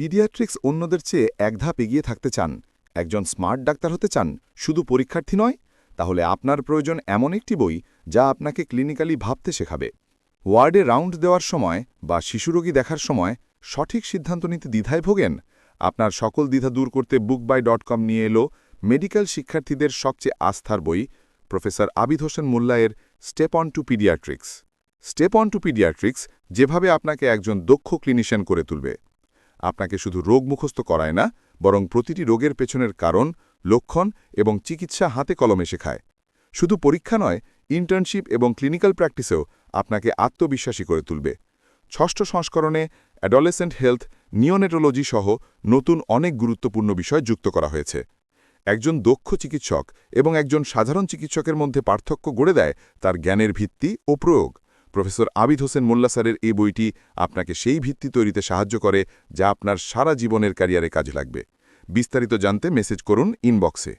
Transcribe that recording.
Paediatrics অন্যদের চেয়ে এক ধাপ এগিয়ে থাকতে চান, একজন স্মার্ট ডাক্তার হতে চান, শুধু পরীক্ষার্থী নয়? তাহলে আপনার প্রয়োজন এমন একটি বই যা আপনাকে ক্লিনিক্যালি ভাবতে শেখাবে। ওয়ার্ডে রাউন্ড দেওয়ার সময় বা শিশুরোগী দেখার সময় সঠিক সিদ্ধান্ত নিতে দ্বিধায় ভোগেন? আপনার সকল দ্বিধা দূর করতে বুক বাই ডট কম নিয়ে এলো মেডিকেল শিক্ষার্থীদের সবচেয়ে আস্থার বই, professor Abid Hossain মোল্লায়ের step on to paediatrics. Step on to paediatrics যেভাবে আপনাকে একজন দক্ষ ক্লিনিশিয়ান করে তুলবে। আপনাকে শুধু রোগ মুখস্থ করায় না, বরং প্রতিটি রোগের পেছনের কারণ, লক্ষণ এবং চিকিৎসা হাতে কলমে শেখায়। শুধু পরীক্ষা নয় ইন্টার্নশিপ এবং ক্লিনিক্যাল প্র্যাকটিসেও আপনাকে আত্মবিশ্বাসী করে তুলবে। ষষ্ঠ সংস্করণে অ্যাডলেসেন্ট হেলথ নিওনেটোলজি সহ নতুন অনেক গুরুত্বপূর্ণ বিষয় যুক্ত করা হয়েছে। একজন দক্ষ চিকিৎসক এবং একজন সাধারণ চিকিৎসকের মধ্যে পার্থক্য গড়ে দেয় তার জ্ঞানের ভিত্তি ও প্রয়োগ। প্রফেসর আবিদ হোসেন মোল্লা স্যারের এই বইটি আপনাকে সেই ভিত্তি তৈরিতে সাহায্য করে যা আপনার সারা জীবনের ক্যারিয়ারে কাজে লাগবে। বিস্তারিত জানতে মেসেজ করুন ইনবক্সে।